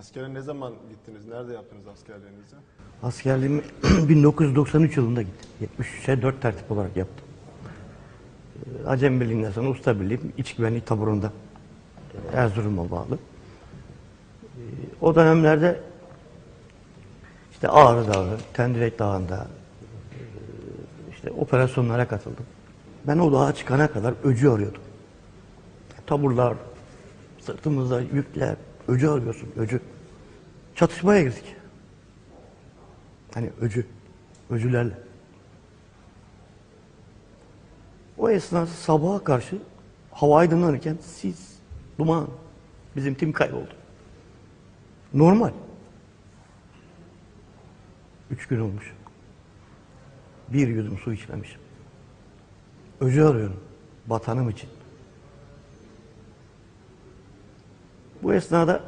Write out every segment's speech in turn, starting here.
Askere ne zaman gittiniz? Nerede yaptınız askerliğinizi? Askerliğimi 1993 yılında gittim. 73'e 4 tertip olarak yaptım. Ee, Acem Birliği'nden sonra Usta Birliği İç Güvenlik Taburu'nda e, Erzurum'a bağlı. Ee, O dönemlerde işte Ağrı Dağı, Tendirek Dağı'nda e, işte operasyonlara katıldım. Ben o dağa çıkana kadar öcü arıyordum. Taburlar, sırtımızda yükler, öcü arıyorsun, öcü. Çatışmaya girdik. Hani öcü, öcülerle. O esnada sabaha karşı hava aydınlanırken sis, duman, bizim tim kayboldu. Normal. Üç gün olmuş. Bir yudum su içmemişim. Öcü arıyorum. Vatanım için. Bu esnada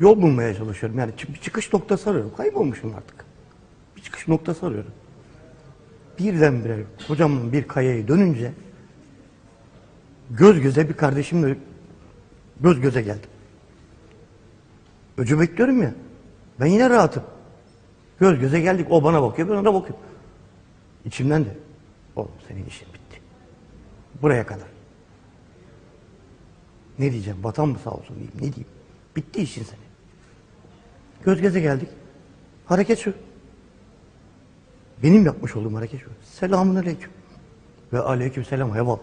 yol bulmaya çalışıyorum. Yani bir çıkış noktası arıyorum. Kaybolmuşum artık. Bir çıkış noktası arıyorum. Birdenbire kocaman bir kayayı dönünce göz göze bir kardeşimle göz göze geldim. Öcü bekliyorum ya. Ben yine rahatım. Göz göze geldik. O bana bakıyor, ben ona bakıyorum. İçimden de oğlum senin işin bitti. Buraya kadar. Ne diyeceğim? Vatan mı sağ olsun diyeyim. Ne diyeyim? Bitti işin senin. Göz göze geldik. Hareket şu. Benim yapmış olduğum hareket şu. Selamun aleyküm. Ve aleyküm selam heval.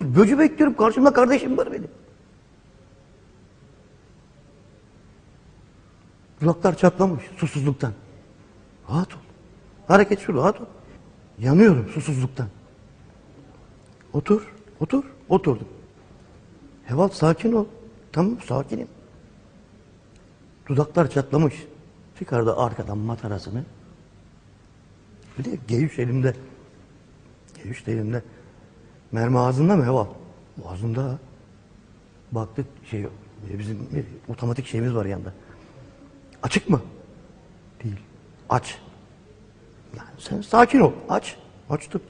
Böcü bekliyorum. Karşımda kardeşim var benim. Dudaklar çatlamış susuzluktan. Rahat ol. Hareket şu rahat ol. Yanıyorum susuzluktan. Otur, otur, oturdum. Heval sakin ol. Tamam sakinim. Dudaklar çatlamış. Çıkardı arkadan matarasını. Bir de G3 elimde. G3 de elimde. Mermi ağzında mı Heval? Ağzında. Baktık şey bizim bir otomatik şeyimiz var yanında. Açık mı? Değil. Aç. Yani sen sakin ol. Aç. Açtım.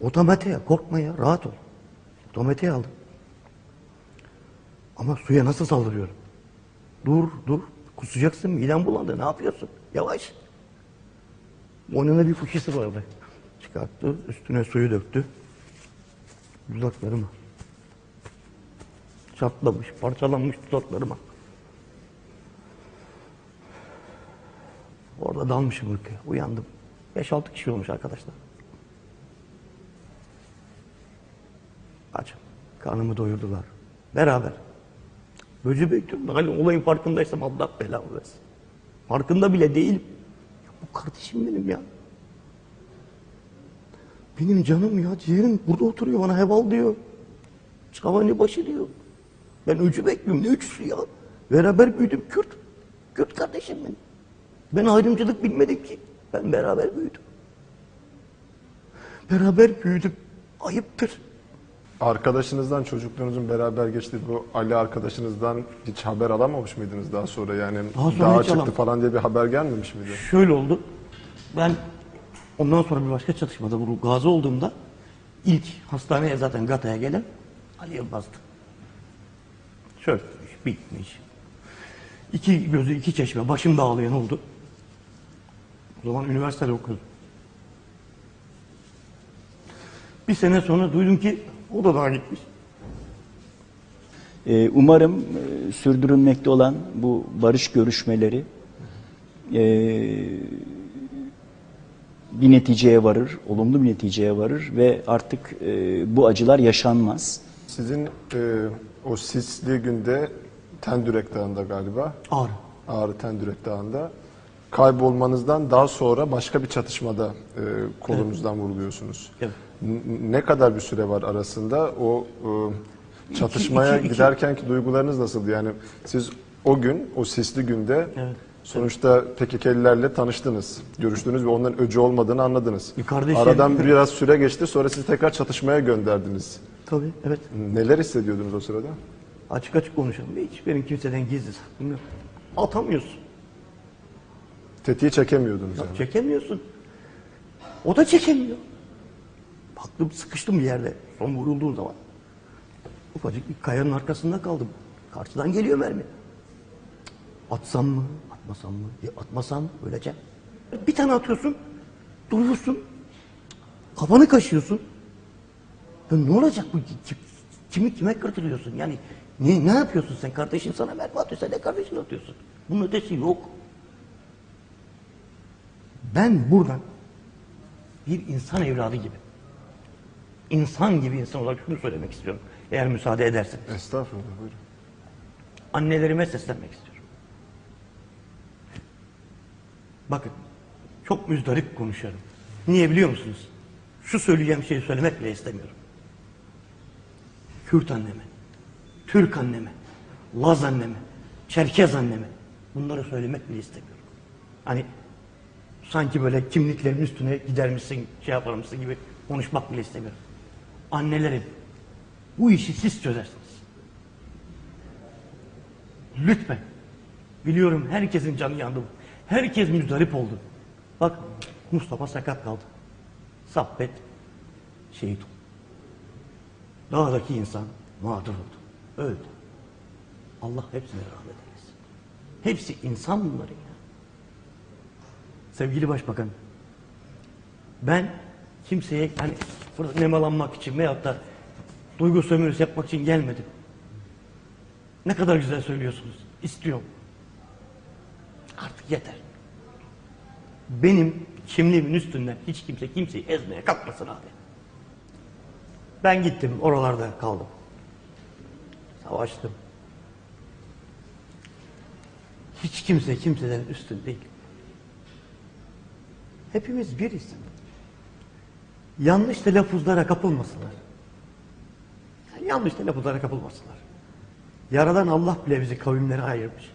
Otomatiğe korkma ya. Rahat ol. Otomatiğe aldım. Ama suya nasıl saldırıyorum? Dur dur. Kusacaksın. Miden bulandı. Ne yapıyorsun? Yavaş. Boynuna bir fıkısı vardı. Çıkarttı. Üstüne suyu döktü. Dudaklarıma. Çatlamış, parçalanmış dudaklarıma. Orada dalmışım uykuya. Uyandım. 5-6 kişi olmuş arkadaşlar. Açım. Karnımı doyurdular. Beraber. Böcü bekliyorum. Hani olayın farkındaysam Allah belamı versin. Farkında bile değilim. Ya bu kardeşim benim ya. Benim canım ya ciğerim burada oturuyor bana heval diyor. Çavani başı diyor. Ben öcü bekliyorum. Ne öcüsü ya? Beraber büyüdüm Kürt. Kürt kardeşim benim. Ben ayrımcılık bilmedim ki. Ben beraber büyüdüm. Beraber büyüdüm. Ayıptır. Arkadaşınızdan, çocukluğunuzun beraber geçtiği bu Ali arkadaşınızdan hiç haber alamamış mıydınız daha sonra? Yani Daha sonra hiç çıktı alam- falan diye bir haber gelmemiş miydi? Şöyle oldu. Ben ondan sonra bir başka çatışmada bu gazi olduğumda ilk hastaneye zaten Gata'ya gelen Ali Yılmaz'dı. Çökmüş, bitmiş. İki gözü iki çeşme başımda ağlayan oldu. O zaman üniversitede okuyordum. Bir sene sonra duydum ki o da daha gitmiş. Ee, Umarım e, sürdürülmekte olan bu barış görüşmeleri e, bir neticeye varır, olumlu bir neticeye varır ve artık e, bu acılar yaşanmaz. Sizin e, o sisli günde Tendürek Dağı'nda galiba, Ağrı. Ağrı Tendürek Dağı'nda kaybolmanızdan daha sonra başka bir çatışmada e, kolunuzdan vuruluyorsunuz. Evet. Ne kadar bir süre var arasında? O e, çatışmaya giderkenki duygularınız nasıldı? Yani siz o gün, o sisli günde Evet. sonuçta PKK'lilerle tanıştınız, görüştünüz ve onların öcü olmadığını anladınız. Bir kardeşim- Aradan biraz süre geçti, sonra sizi tekrar çatışmaya gönderdiniz. Tabii, evet. Neler hissediyordunuz o sırada? Açık açık konuşalım. Hiç benim kimseden gizli saklım yok. Atamıyorsun. Tetiği çekemiyordunuz yani. Çekemiyorsun. O da çekemiyor. Baktım sıkıştım bir yerde. Son vurulduğum zaman. Ufacık bir kayanın arkasında kaldım. Karşıdan geliyor mermi. Atsam mı? Atmasam mı? Ya atmasam öleceğim. Bir tane atıyorsun. Duruyorsun. Kafanı kaşıyorsun. Ya ne olacak bu? Kim- Kimi kime kırdırıyorsun? Yani ne, ne yapıyorsun sen? Kardeşin sana mermi atıyor. Sen de kardeşine atıyorsun. Bunun ötesi yok. Ben buradan bir insan evladı gibi, insan gibi insan olarak şunu söylemek istiyorum. Eğer müsaade edersen. Estağfurullah buyurun. Annelerime seslenmek istiyorum. Bakın, çok müzdarip konuşuyorum. Niye biliyor musunuz? Şu söyleyeceğim şeyi söylemek bile istemiyorum. Kürt anneme, Türk anneme, Laz anneme, Çerkez anneme bunları söylemek bile istemiyorum. Hani sanki böyle kimliklerin üstüne gidermişsin, şey yaparmışsın gibi konuşmak bile istemiyorum. Annelerim, bu işi siz çözersiniz. Lütfen. Biliyorum herkesin canı yandı. Herkes müzdarip oldu. Bak Mustafa sakat kaldı. Saffet şehit oldu. Dağdaki insan mağdur oldu. Öldü. Allah hepsine rahmet eylesin. Hepsi insan bunların ya. Sevgili Başbakan, ben kimseye hani burada nemalanmak için veyahut da duygu sömürüsü yapmak için gelmedim. Ne kadar güzel söylüyorsunuz. İstiyorum. Artık yeter. Benim kimliğimin üstünden hiç kimse kimseyi ezmeye kalkmasın abi. Ben gittim oralarda kaldım. Savaştım. Hiç kimse kimseden üstün değil. Hepimiz biriz. Yanlış telaffuzlara kapılmasınlar. Yani yanlış telaffuzlara kapılmasınlar. Yaradan Allah bile bizi kavimlere ayırmış.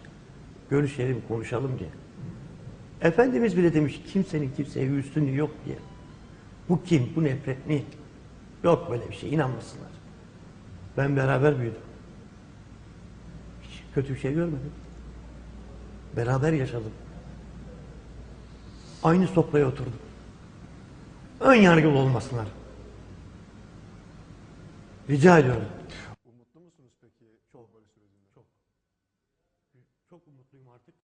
Görüşelim, konuşalım diye. Efendimiz bile demiş kimsenin kimseye üstünlüğü yok diye. Bu kim, bu nefret ne? Yok böyle bir şey, inanmasınlar. Ben beraber büyüdüm. Hiç kötü bir şey görmedim. Beraber yaşadım. Aynı sofraya oturdum. Ön yargılı olmasınlar. Rica ediyorum.